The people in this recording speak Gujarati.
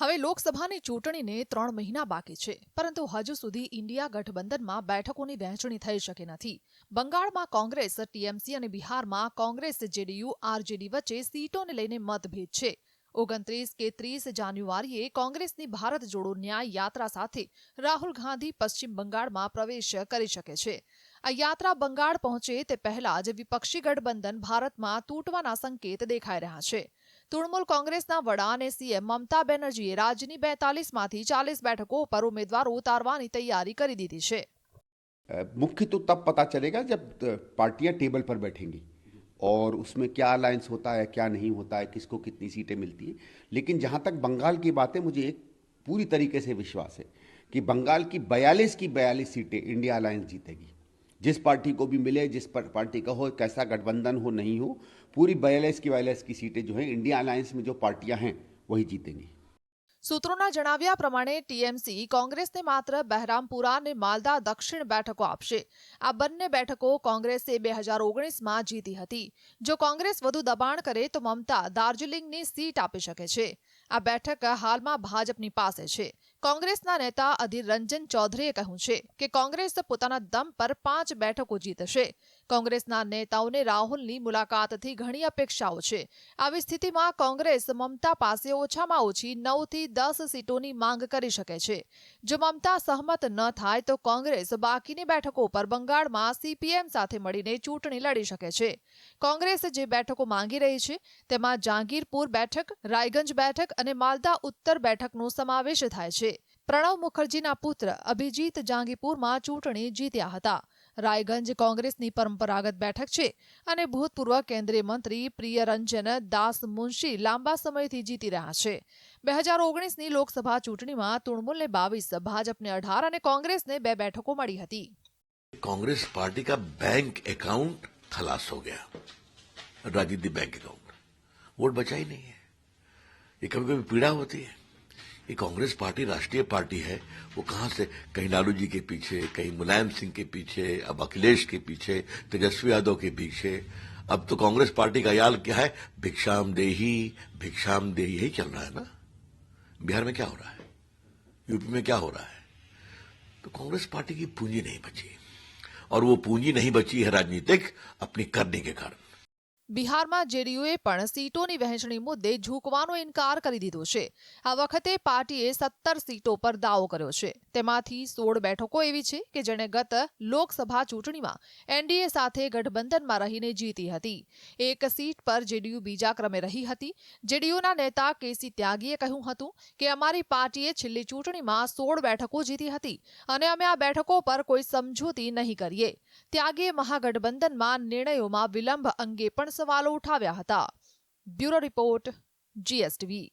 હવે લોકસભાની ચૂંટણીને ત્રણ મહિના બાકી છે, પરંતુ હજુ સુધી ઇન્ડિયા ગઠબંધનમાં બેઠકોની વહેંચણી થઈ શકે નથી. બંગાળમાં કોંગ્રેસ, ટીએમસી અને બિહારમાં કોંગ્રેસ, જેડીયુ, આરજેડી વચ્ચે સીટોને લઈને મતભેદ છે. ઓગણત્રીસ કે ત્રીસ જાન્યુઆરીએ કોંગ્રેસની ભારત જોડો ન્યાય યાત્રા સાથે રાહુલ ગાંધી પશ્ચિમ બંગાળમાં પ્રવેશ કરી શકે છે. આ યાત્રા બંગાળ પહોંચે તે પહેલા જ વિપક્ષી ગઠબંધન ભારતમાં તૂટવાના સંકેત દેખાઈ રહ્યા છે. તૃણમૂલ કોંગ્રેસના વડા અને સીએમ મમતા બેનર્જીએ રાજ્યની બેતાલીસમાંથી ચાલીસ બેઠકો પર ઉમેદવારો ઉતારવાની તૈયારી કરી દીધી છે अ, मुख्य तो तब पता चलेगा जब अ, पार्टियां टेबल पर बैठेंगी और उसमें क्या अलायंस होता है क्या नहीं होता है किसको कितनी सीटें मिलती हैं लेकिन जहां तक बंगाल की बात है मुझे एक पूरी तरीके से विश्वास है कि बंगाल की बयालीस की बयालीस सीटें इंडिया अलायंस जीतेगी जिस पार्टी को भी मिले जिस पर पार्टी का हो कैसा गठबंधन हो नहीं हो पूरी बयालीस की बयालीस की सीटें जो हैं इंडिया अलायंस में जो पार्टियां हैं वही जीतेंगी સૂત્રોના જણાવ્યા પ્રમાણે ટીએમસી કોંગ્રેસને માત્ર બહેરામપુરા અને માલદા દક્ષિણ બેઠકો આપશે આ બંને બેઠકો કોંગ્રેસે બે હજાર ઓગણીસમાં જીતી હતી જો કોંગ્રેસ વધુ દબાણ કરે તો મમતા દાર્જિલિંગની સીટ આપી શકે છે આ બેઠક હાલમાં ભાજપની પાસે છે કોંગ્રેસના નેતા અધીર રંજન ચૌધરીએ કહ્યું છે કે કોંગ્રેસ પોતાના દમ પર પાંચ બેઠકો જીતશે. કોંગ્રેસના નેતાઓને રાહુલની મુલાકાતથી ઘણી અપેક્ષાઓ છે. આવી સ્થિતિમાં કોંગ્રેસ મમતા પાસે ઓછામાં ઓછી નવથી દસ સીટોની માંગ કરી શકે છે. જો મમતા સહમત ન થાય તો કોંગ્રેસ બાકીની બેઠકો પર બંગાળમાં સીપીએમ સાથે મળીને ચૂંટણી લડી શકે છે. કોંગ્રેસ જે બેઠકો માંગી રહી છે તેમાં જાંગીરપુર બેઠક, રાયગંજ બેઠક અને માલદા ઉત્તર બેઠકનો સમાવેશ થાય છે. પ્રણવ મુખર્જીના પુત્ર અભિજીત જાંગીપુરમાં ચૂંટણી જીત્યા હતા રાયગંજ કોંગ્રેસની પરંપરાગત બેઠક છે અને ભૂતપૂર્વ કેન્દ્રીય મંત્રી પ્રિયરંજન દાસ મુનશી લાંબા સમયથી જીતી રહ્યા છે બે હજાર ઓગણીસની લોકસભા ચૂંટણીમાં તૃણમૂલને બાવીસ ભાજપને અઢાર અને કોંગ્રેસને બે બેઠકો મળી હતી कांग्रेस पार्टी का बैंक अकाउंट खलास हो गया राजनीतिक बैंक अकाउंट वोट बचा ही नहीं है ये कभी कभी पीड़ा होती है ये कांग्रेस पार्टी, राष्ट्रीय पार्टी है, वो कहाँ से, कहीं लालू जी के पीछे, कहीं मुलायम सिंह के पीछे, अब अखिलेश के पीछे, तेजस्वी यादव के पीछे। अब तो कांग्रेस पार्टी का याल क्या है? भिक्षाम देही भिक्षाम देही, यही चल रहा है ना? बिहार में क्या हो रहा है? यूपी में क्या हो रहा है? तो कांग्रेस पार्टी की पूंजी नहीं बची। और वो पूंजी नहीं बची है राजनीतिक, अपनी करने के कारण। બિહારમાં જેડીયુએ પણ સીટોની વહેંચણી મુદ્દે ઝૂકવાનો ઇનકાર કરી દીધો છે. આ વખતે પાર્ટીએ સત્તર સીટો પર દાવો કર્યો છે. તેમાંથી સોળ બેઠકો એવી છે કે જેણે ગત લોકસભા ચૂંટણીમાં એનડીએ સાથે ગઠબંધનમાં રહીને જીતી હતી. એક સીટ પર જેડીયુ બીજા ક્રમે રહી હતી. જેડીયુના નેતા કેસી ત્યાગીએ કહ્યું હતું કે અમારી પાર્ટીએ છેલ્લી ચૂંટણીમાં સોળ બેઠકો જીતી હતી અને અમે આ બેઠકો પર કોઈ સમજૂતી નહીં કરીએ. ત્યાગીએ મહાગઠબંધનમાં નિર્ણયોમાં વિલંબ અંગે પણ સવાલો ઉઠાવ્યા હતા. Bureau report GSTV.